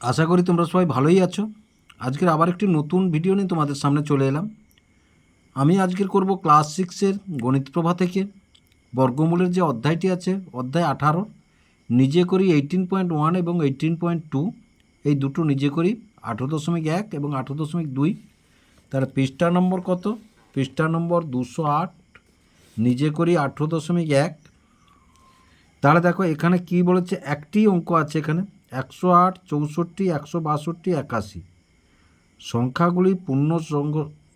আশা করি তোমরা সবাই ভালোই আছো। আজকের আবার একটি নতুন ভিডিও নিয়ে তোমাদের সামনে চলে এলাম। আমি আজকের করব ক্লাস সিক্সের গণিত প্রভা থেকে। বর্গমূলের যে অধ্যায়টি আছে, অধ্যায় আঠারো, নিজে করি এইটিন পয়েন্ট ওয়ান এবং এইটিন পয়েন্ট টু এই দুটো নিজে করি আঠেরো দশমিক এক এবং আঠেরো দশমিক দুই। তার পৃষ্ঠা নম্বর কত? পৃষ্ঠা নম্বর দুশো আট, নিজে করি আঠেরো দশমিক এক। তাহলে দেখো, এখানে কি বলেছে? একটি অঙ্ক আছে এখানে। একশো আট, চৌষট্টি, একশো বাষট্টি, একাশি। সংখ্যাগুলি পূর্ণ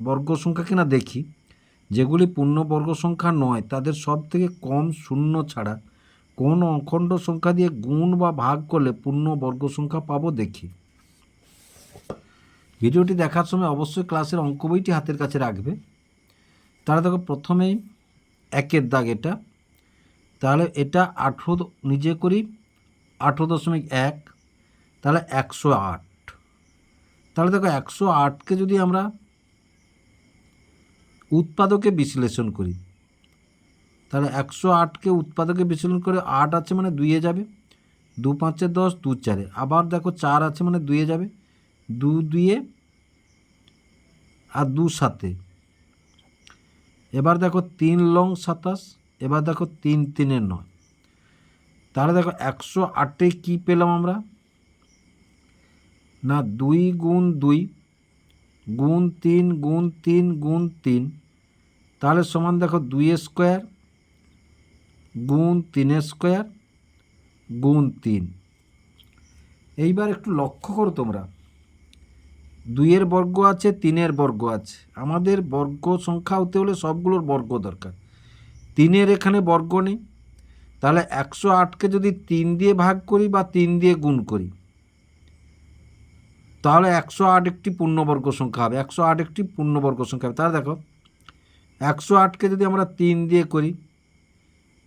বর্গ সংখ্যা কিনা দেখি। যেগুলি পূর্ণ বর্গ সংখ্যা নয়, তাদের সব থেকে কম শূন্য ছাড়া কোন অখণ্ড সংখ্যা দিয়ে গুণ বা ভাগ করলে পূর্ণ বর্গ সংখ্যা পাবো দেখি। ভিডিওটি দেখার সময় অবশ্যই ক্লাসের অঙ্ক বইটি হাতের কাছে রাখবে। তাহলে দেখো প্রথমেই একের দাগ এটা। তাহলে এটা আঠেরো নিজে করি, আঠেরো দশমিক এক তাহলে একশো আট। তাহলে দেখো একশো আটকে যদি আমরা উৎপাদকে বিশ্লেষণ করি, তাহলে একশো আটকে উৎপাদকে বিশ্লেষণ করে আট আছে মানে দুইয়ে যাবে। দু পাঁচে দশ, দু চারে। আবার দেখো চার আছে মানে দুইয়ে যাবে। দু দুইয়ে আর দু সাতে। এবার দেখো তিন লং সাতাশ, এবার দেখো তিন তিনে নয়। তাহলে দেখো একশো আটে কী পেলাম আমরা? না দুই গুণ দুই, গুণ তিন গুণ তিন গুণ তিন, তাহলে সমান দেখো দুই স্কোয়ার, গুণ তিন স্কোয়ার, গুণ তিন। এইবার একটু লক্ষ্য করো তোমরা। দুইয়ের বর্গ আছে, তিনের বর্গ আছে। আমাদের বর্গ সংখ্যা হতে হলে সবগুলোর বর্গ দরকার। তিনের এখানে বর্গ নেই। তাহলে একশো আটকে যদি তিন দিয়ে ভাগ করি বা তিন দিয়ে গুণ করি তাহলে একশো আট একটি পূর্ণবর্গ সংখ্যা হবে। একশো আট একটি পূর্ণবর্গ সংখ্যা হবে। তাহলে দেখো, একশো আটকে যদি আমরা তিন দিয়ে করি,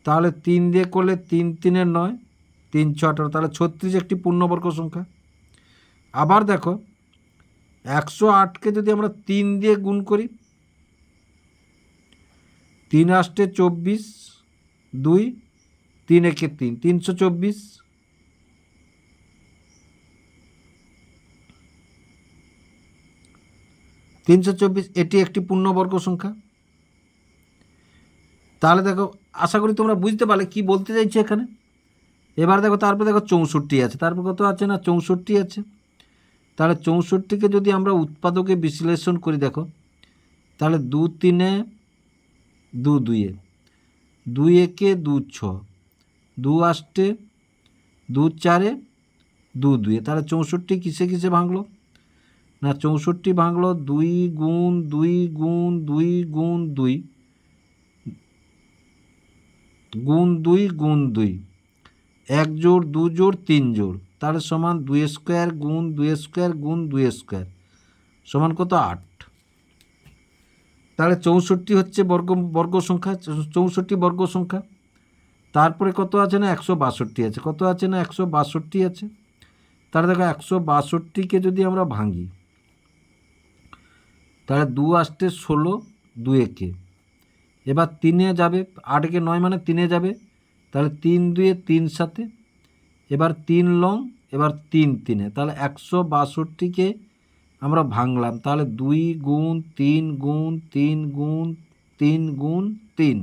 তাহলে তিন দিয়ে করলে তিন তিনের নয়, তিন ছ আঠারো, তাহলে ছত্রিশ একটি পূর্ণবর্গ সংখ্যা। আবার দেখো, একশো আটকে যদি আমরা তিন দিয়ে গুণ করি, তিন আষ্টে চব্বিশ, দুই, তিন একে তিন, তিনশো চব্বিশ তিনশো চব্বিশ, এটি একটি পূর্ণবর্গ সংখ্যা। তাহলে দেখো, আশা করি তোমরা বুঝতে পারলে কি বলতে চাইছি এখানে। এবার দেখো, তারপরে দেখো চৌষট্টি আছে। তারপর কত আছে না? চৌষট্টি আছে। তাহলে চৌষট্টিকে যদি আমরা উৎপাদকে বিশ্লেষণ করি দেখো, তাহলে দু তিনে দু দুইয়ে দুই একে দু ছ, দু আষ্টে দু চারে দু দুইয়ে। তাহলে চৌষট্টি কিসে কিসে ভাঙলো? না, চৌষট্টি ভাঙলো দুই গুণ দুই গুণ দুই গুণ দুই গুণ দুই গুণ দুই, এক জোড়, দু জোড়, তিন জোড় তাহলে সমান দুই স্কোয়ার গুণ দুই স্কোয়ার গুণ দুই স্কোয়ার, সমান কত? আট। তাহলে চৌষট্টি হচ্ছে বর্গ বর্গ সংখ্যা, চৌষট্টি বর্গ সংখ্যা, তারপরে কত আছে না? একশো বাষট্টি আছে। কত আছে না? একশো বাষট্টি আছে। তাহলে দেখো, একশো বাষট্টিকে যদি আমরা ভাঙি তাহলে দু আসতে ষোলো, দু একে। এবার তিনে যাবে আট একে নয় মানে তিনে যাবে। তাহলে তিন দুয়ে তিন সাথে এবার তিন লং, এবার তিন তিনে। তাহলে একশো বাষট্টিকে আমরা ভাঙলাম। তাহলে দুই গুণ তিন গুণ তিন গুণ তিন গুণ তিন।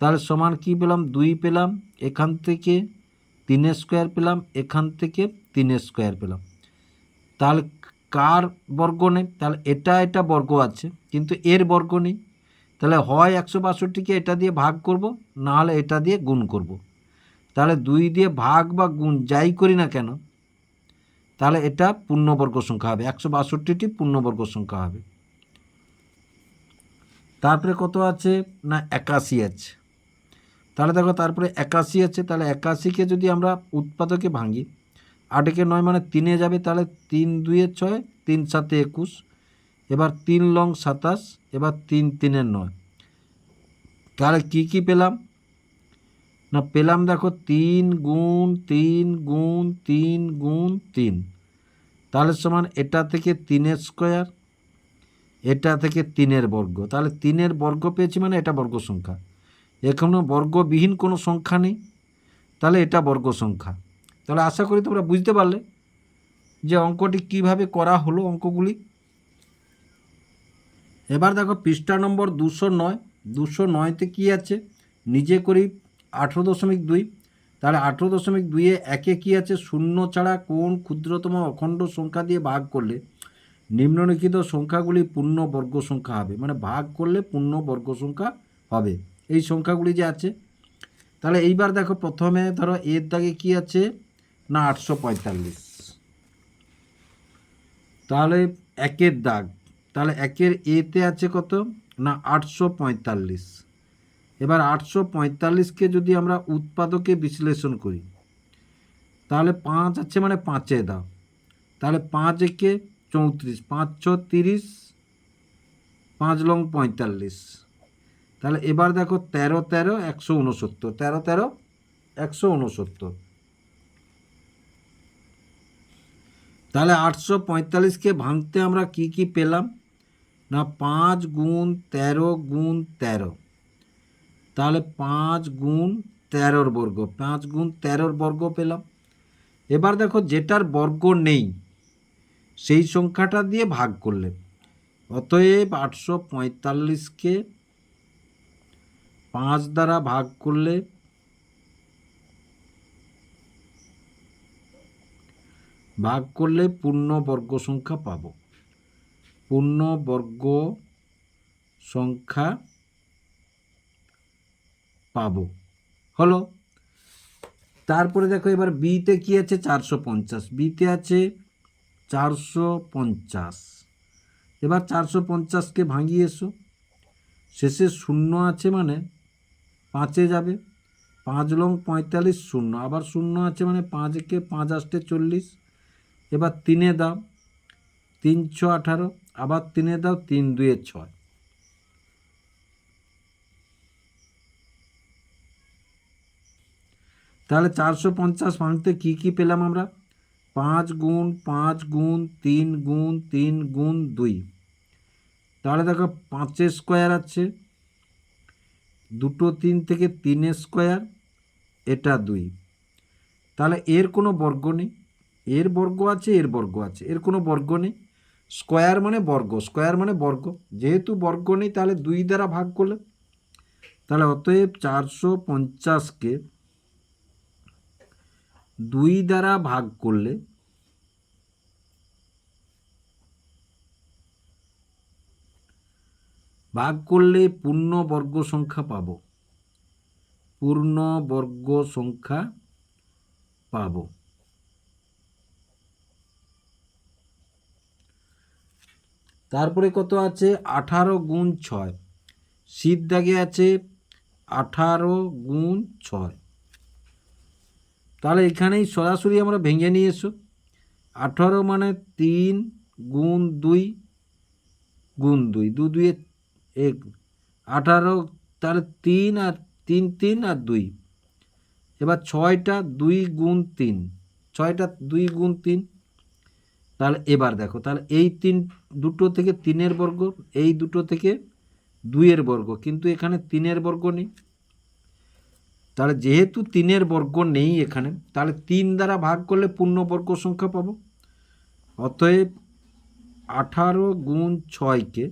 তাহলে সমান কি পেলাম? দুই পেলাম, এখান থেকে তিন স্কোয়ার পেলাম, এখান থেকে তিন স্কোয়ার পেলাম। তাহলে কার বর্গ নেই? তাহলে এটা এটা বর্গ আছে, কিন্তু এর বর্গ নেই। তাহলে হয় একশো বাষট্টিকে এটা দিয়ে ভাগ করব না হলে এটা দিয়ে গুণ করব। তাহলে দুই দিয়ে ভাগ বা গুণ যাই করি না কেন, তাহলে এটা পূর্ণবর্গ সংখ্যা হবে। একশো বাষট্টিটি পূর্ণবর্গ সংখ্যা হবে। তারপরে কত আছে? না, একাশি আছে। তাহলে দেখো, তারপরে একাশি আছে, তাহলে একাশিকে যদি আমরা উৎপাদকে ভাঙি আটেকে নয় মানে তিনে যাবে তাহলে তিন দুয়ে ছয়, তিন সাতে একুশ, এবার তিন লং সাতাশ, এবার তিন তিনের নয়। তাহলে কী কী পেলাম? না, পেলাম দেখো তিন গুণ তিন গুণ তিন গুণ, তিন। তাহলে সমান এটা থেকে তিনের স্কোয়ার, এটা থেকে তিনের বর্গ। তাহলে তিনের বর্গ পেয়েছি মানে এটা বর্গ সংখ্যা। এখনও বর্গবিহীন কোনো সংখ্যা নেই। তাহলে এটা বর্গ সংখ্যা। তাহলে আশা করি তোমরা বুঝতে পারলে যে অঙ্কটি কীভাবে করা হলো অঙ্কগুলি। এবার দেখো পৃষ্ঠা নম্বর দুশো নয়। দুশো নয়তে কী আছে? নিজে করি আঠেরো দশমিক দুই। তাহলে আঠেরো দশমিক দুইয়ে একে কী আছে? শূন্য ছাড়া কোন ক্ষুদ্রতম অখণ্ড সংখ্যা দিয়ে ভাগ করলে নিম্নলিখিত সংখ্যাগুলি পূর্ণ বর্গ সংখ্যা হবে? মানে ভাগ করলে পূর্ণ বর্গ সংখ্যা হবে। এই সংখ্যাগুলি যে আছে। তাহলে এইবার দেখো প্রথমে ধরো এর দাগে কী আছে? না আটশো পঁয়তাল্লিশ। তাহলে একের দাগ। তাহলে একের এতে আছে কত? না, আটশো পঁয়তাল্লিশ। এবার আটশো পঁয়তাল্লিশকে যদি আমরা উৎপাদকে বিশ্লেষণ করি, তাহলে পাঁচ আছে মানে পাঁচে দাও তাহলে পাঁচ একে চৌত্রিশ, পাঁচ ছ তিরিশ, পাঁচ লং পঁয়তাল্লিশ। তাহলে এবার দেখো তেরো তেরো একশো উনসত্তর, তেরো তেরো একশো উনসত্তর। তাহলে আটশো পঁয়তাল্লিশকে ভাঙতে আমরা কি কি পেলাম? না, পাঁচ গুণ তেরো গুণ তেরো। তাহলে পাঁচ গুণ তেরোর বর্গ, পাঁচ গুণ তেরোর বর্গ পেলাম। এবার দেখো যেটার বর্গ নেই, সেই সংখ্যাটা দিয়ে ভাগ করলে। অতএব আটশো পঁয়তাল্লিশকে পাঁচ দ্বারা ভাগ করলে ভাগ করলে পূর্ণ বর্গ সংখ্যা পাবো। পূর্ণ বর্গ সংখ্যা পাব। হলো, তারপরে দেখো এবার বিতে কি আছে? চারশো পঞ্চাশ। বিতে আছে চারশো পঞ্চাশ। এবার চারশো পঞ্চাশকে ভাঙিয়ে এসো। শেষে শূন্য আছে মানে পাঁচে যাবে। পাঁচ লং পঁয়তাল্লিশ শূন্য। আবার শূন্য আছে মানে পাঁচকে পাঁচ আষ্টে চল্লিশ। এবার তিনে দাও, তিন ছ আঠারো, আবার তিনে দাও, তিন দুয়ে ছয়। তাহলে চারশো পঞ্চাশ ভাঙতে কী কী পেলাম আমরা? পাঁচ গুণ পাঁচ গুণ, তিন গুণ তিন গুণ, দুই। তাহলে দেখো পাঁচের স্কোয়ার আছে। দুটো তিন থেকে তিনের স্কোয়ার, এটা দুই। তাহলে এর কোনো বর্গ নেই। এর বর্গ আছে, এর বর্গ আছে। এর কোনো বর্গ নেই। স্কোয়ার মানে বর্গ, স্কোয়ার মানে বর্গ। যেহেতু বর্গ নেই, তাহলে দুই দ্বারা ভাগ করলে? তাহলে অতএব চারশো পঞ্চাশকে দুই দ্বারা ভাগ করলে ভাগ করলে পূর্ণ বর্গ সংখ্যা পাব। পূর্ণ বর্গ সংখ্যা পাব। তারপরে কত আছে? আঠারো গুণ ছয়। শীত দাগে আছে আঠারো গুণ ছয়। তাহলে এখানেই সরাসরি আমরা ভেঙে নিয়ে এসো। আঠারো মানে তিন গুণ দুই গুণ দুই, দু দুয়ে এক। আঠারো, তাহলে তিন আর তিন তিন আর দুই। এবার ছয়টা দুই গুণ তিন। ছয়টা দুই গুণ তিন। তাহলে এবার দেখো, তাহলে এই তিন, দুটো থেকে তিনের বর্গ, এই দুটো থেকে দুইয়ের বর্গ, কিন্তু এখানে তিনের বর্গ নেই। তাহলে যেহেতু তিনের বর্গ নেই এখানে, তাহলে তিন দ্বারা ভাগ করলে পূর্ণবর্গ সংখ্যা পাবো। অতএব আঠারো গুণ ছয়কে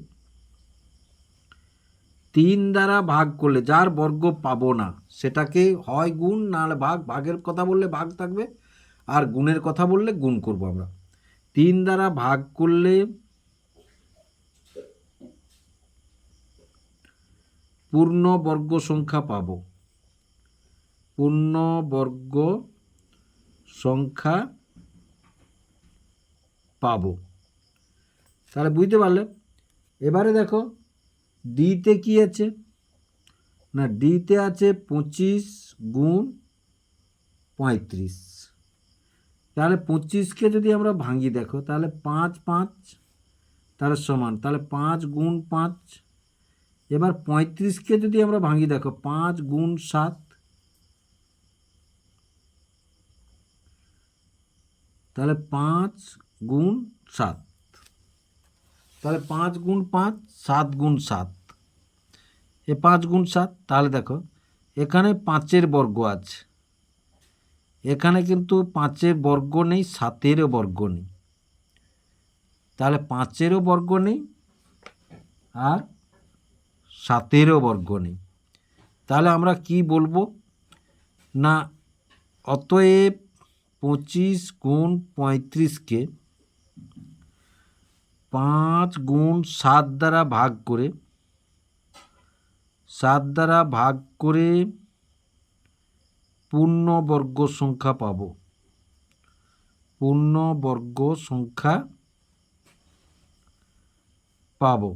তিন দ্বারা ভাগ করলে যার বর্গ পাবো না, সেটাকে হয় গুণ, নাহলে ভাগ, ভাগের কথা বললে ভাগ থাকবে, আর গুণের কথা বললে গুণ করব আমরা। তিন দ্বারা ভাগ করলে পূর্ণ বর্গ সংখ্যা পাবো। পূর্ণ বর্গ সংখ্যা পাবো। তাহলে বুঝতে পারলে? এবারে দেখো ডিতে কি আছে? না ডিতে আছে পঁচিশ গুণ পঁয়ত্রিশ। তাহলে পঁচিশকে যদি আমরা ভাঙি দেখো, তাহলে পাঁচ পাঁচ, তাহলে সমান, তাহলে পাঁচ গুণ পাঁচ। এবার পঁয়ত্রিশকে যদি আমরা ভাঙি দেখো, পাঁচ গুণ সাত, তাহলে পাঁচ গুণ সাত। তাহলে পাঁচ গুণ পাঁচ, সাত গুণ সাত। এ পাঁচ গুণ সাত, তাহলে দেখো, এখানে পাঁচের বর্গ আছে। এখানে কিন্তু পাঁচের বর্গ নেই, সাতেরও বর্গ নেই। তাহলে পাঁচেরও বর্গ নেই আর সাতেরও বর্গ নেই। তাহলে আমরা কি বলব? না, অতএব পঁচিশ গুণ পঁয়ত্রিশকে পাঁচ গুণ সাত দ্বারা ভাগ করে, সাত দ্বারা ভাগ করে পূর্ণবর্গ সংখ্যা পাবো। পূর্ণবর্গ সংখ্যা পাবো।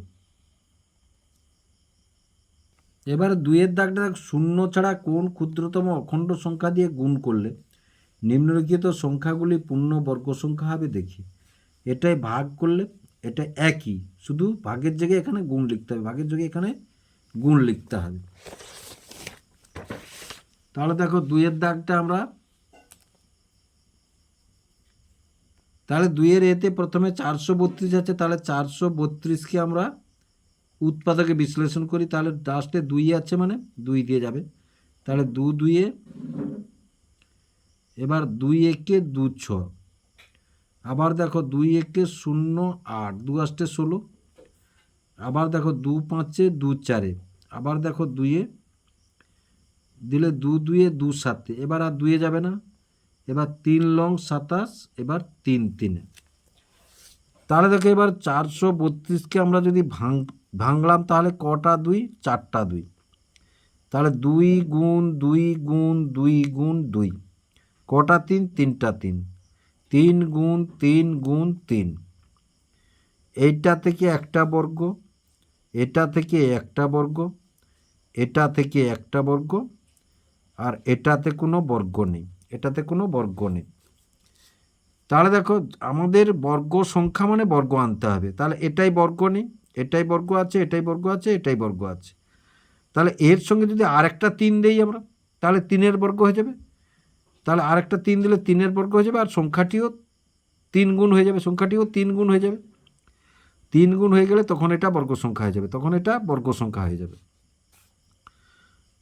এবার দুইয়ের দাগটা শূন্য ছাড়া কোন ক্ষুদ্রতম অখণ্ড সংখ্যা দিয়ে গুণ করলে নিম্নলিখিত সংখ্যাগুলি পূর্ণ বর্গ সংখ্যা হবে দেখি। এটাই ভাগ করলে এটা একই, শুধু ভাগের জায়গায় এখানে গুণ লিখতে হবে, ভাগের জায়গায় এখানে গুণ লিখতে হবে। তাহলে দেখো দুইয়ের দাগটা আমরা তাহলে দুইয়ের এতে প্রথমে চারশো বত্রিশ আছে, তাহলে চারশো বত্রিশকে আমরা উৎপাদকে বিশ্লেষণ করি, তাহলে লাস্টে দুই আছে মানে দুই দিয়ে যাবে। তাহলে দু দুইয়ে, এবার দুই একে দু ছ আবার দেখো দুই একে শূন্য আট, দু আষ্টে ষোলো। আবার দেখো দু পাঁচে দু চারে। আবার দেখো দুইয়ে দিলে দু দুইয়ে দু সাতে, এবার আর দুয়ে যাবে না। এবার তিন লং সাতাশ, এবার তিন তিনে। তাহলে দেখো এবার চারশো বত্রিশকে আমরা যদি ভাঙ, ভাঙলাম তাহলে কটা দুই? চারটা দুই। তাহলে দুই গুণ দুই গুণ দুই গুণ দুই। কটা তিন? তিনটা তিন। তিন গুণ তিন গুণ তিন। এইটা থেকে একটা বর্গ, এটা থেকে একটা বর্গ, এটা থেকে একটা বর্গ আর এটাতে কোনো বর্গ নেই, এটাতে কোনো বর্গ নেই। তাহলে দেখো, আমাদের বর্গ সংখ্যা মানে বর্গ আনতে হবে। তাহলে এটাই বর্গ নেই, এটাই বর্গ আছে, এটাই বর্গ আছে, এটাই বর্গ আছে। তাহলে এর সঙ্গে যদি আরেকটা তিন দেই আমরা, তাহলে তিনের বর্গ হয়ে যাবে। তাহলে আরেকটা তিন দিলে তিনের বর্গ হয়ে যাবে, আর সংখ্যাটিও তিন গুণ হয়ে যাবে, সংখ্যাটিও তিন গুণ হয়ে যাবে। তিন গুণ হয়ে গেলে তখন এটা বর্গ সংখ্যা হয়ে যাবে, তখন এটা বর্গ সংখ্যা হয়ে যাবে।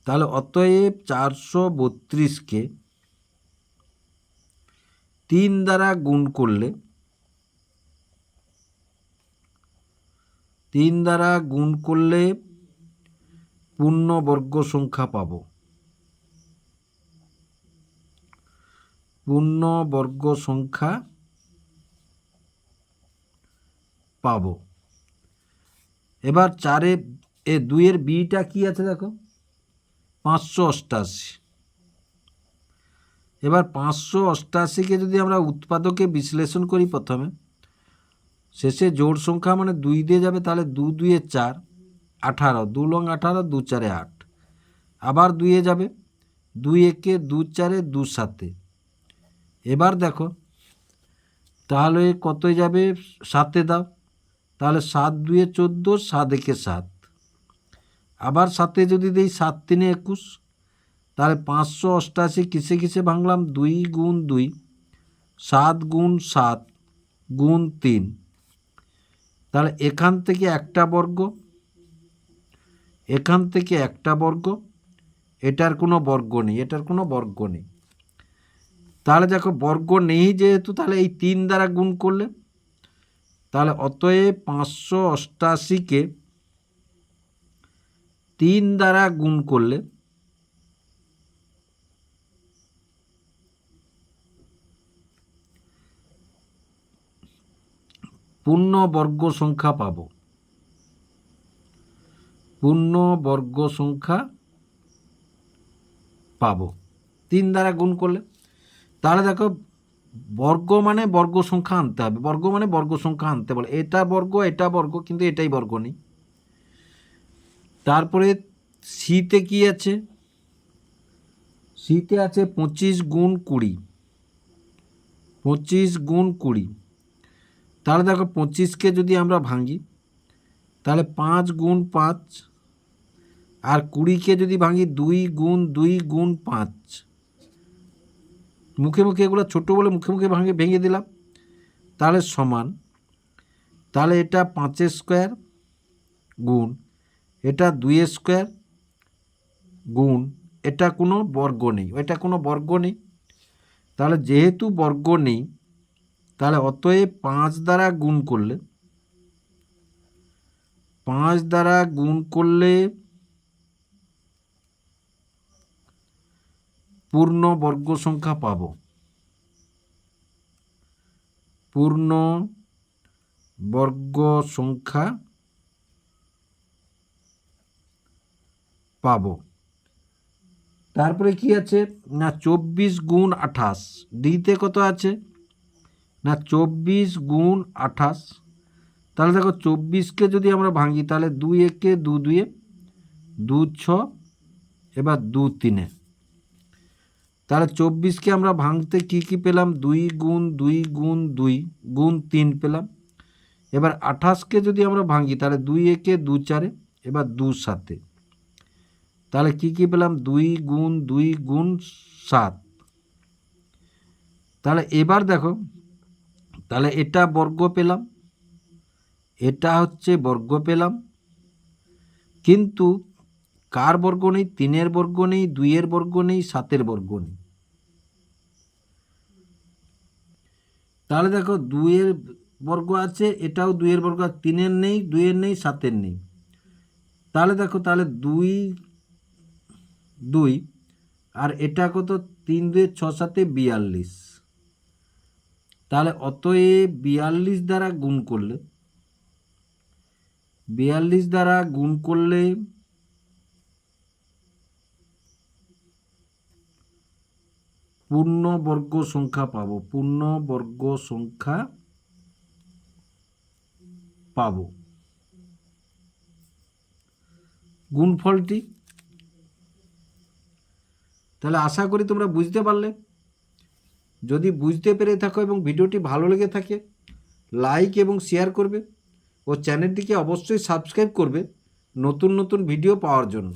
তাহলে অতএব চারশো বত্রিশকে তিন দ্বারা গুণ করলে তিন দ্বারা গুণ করলে পূর্ণ বর্গ সংখ্যা পাব। পূর্ণ বর্গ সংখ্যা পাব। এবার চারে, এ দুইয়ের বিটা কি আছে দেখো? পাঁচশো অষ্টাশি। এবার পাঁচশো অষ্টাশিকে যদি আমরা উৎপাদকে বিশ্লেষণ করি প্রথমে, শেষে জোড় সংখ্যা মানে দুই দিয়ে যাবে, তাহলে দু দুয়ে চার, আঠারো। দু লং আঠারো, দু চারে আট। আবার দুইয়ে যাবে, দুই একে দু চারে দু সাতে। এবার দেখো, তাহলে কত যাবে? সাতে দাও। তাহলে সাত দুয়ে চোদ্দ, সাত একে সাত। আবার সাথে যদি দেই সাত তিনে একুশ, তাহলে পাঁচশো অষ্টাশি কিসে কিসে ভাঙলাম? দুই গুণ দুই, সাত গুণ সাত গুণ তিন। তাহলে এখান থেকে একটা বর্গ, এখান থেকে একটা বর্গ, এটার কোনো বর্গ নেই, এটার কোনো বর্গ নেই। তাহলে দেখো, বর্গ নেই যেহেতু, তাহলে এই তিন দ্বারা গুণ করলে, তাহলে অতএব পাঁচশো অষ্টাশিকে তিন দ্বারা গুণ করলে পূর্ণ বর্গ সংখ্যা পাব। পূর্ণ বর্গ সংখ্যা পাব। তিন দ্বারা গুণ করলে তাহলে দেখো বর্গ মানে বর্গ সংখ্যা আনতে হবে। বর্গ মানে বর্গ সংখ্যা আনতে বলে, এটা বর্গ এটা বর্গ, কিন্তু এটাই বর্গ নেই। তারপরে সিতে কি আছে? সিতে আছে পঁচিশ গুণ কুড়ি। পঁচিশ গুণ কুড়ি। তাহলে দেখো পঁচিশকে যদি আমরা ভাঙি, তাহলে পাঁচ গুণ পাঁচ আর কুড়িকে যদি ভাঙি, দুই গুণ দুই গুণ পাঁচ। মুখে মুখে এগুলো ছোটো বলে মুখে মুখে ভাঙে ভেঙে দিলাম। তাহলে সমান। তাহলে এটা পাঁচের স্কোয়ার গুণ এটা দুইয়ের স্কোয়ার গুণ, এটা কোনো বর্গ নেই, এটা কোনো বর্গ নেই। তাহলে যেহেতু বর্গ নেই, তাহলে অতএব পাঁচ দ্বারা গুণ করলে, পাঁচ দ্বারা গুণ করলে পূর্ণ বর্গ সংখ্যা পাব। পূর্ণ বর্গ সংখ্যা পাব। তারপরে কি আছে? না, চব্বিশ গুণ আঠাশ। ডিতে কত আছে? না, চব্বিশ গুণ আঠাশ। তাহলে দেখো, চব্বিশকে যদি আমরা ভাঙি, তাহলে দুই একে দু দুয়ে দু ছ, এবার দু তিনে তাহলে চব্বিশকে আমরা ভাঙতে কি কি পেলাম? দুই গুণ দুই গুণ দুই গুণ তিন পেলাম। এবার আঠাশকে যদি আমরা ভাঙি, তাহলে দুই একে দু চারে এবার দু সাতে তাহলে কি কি পেলাম? দুই গুণ দুই গুণ সাত। তাহলে এবার দেখো, তাহলে এটা বর্গ পেলাম, এটা হচ্ছে বর্গ পেলাম, কিন্তু কার বর্গ নেই? তিনের বর্গ নেই, দুইয়ের বর্গ নেই, সাতের বর্গ নেই। তাহলে দেখো, দুইয়ের বর্গ আছে, এটাও দুইয়ের বর্গ, তিনের নেই, দুইয়ের নেই, সাতের নেই। তাহলে দেখো, তাহলে দুই দুই। আর এটা কত? তিন দুই ছ সাতে বিয়াল্লিশ। তাহলে অতএব বিয়াল্লিশ দ্বারা গুণ করলে, বিয়াল্লিশ দ্বারা গুণ করলে পূর্ণ বর্গ সংখ্যা পাব, পূর্ণ বর্গ সংখ্যা পাবো। গুণফলটি তাহলে আশা করি তোমরা বুঝতে পারলে। যদি বুঝতে পেরে থাকো এবং ভিডিওটি ভালো লেগে থাকে লাইক এবং শেয়ার করবে ও চ্যানেলটিকে অবশ্যই সাবস্ক্রাইব করবে নতুন নতুন ভিডিও পাওয়ার জন্য।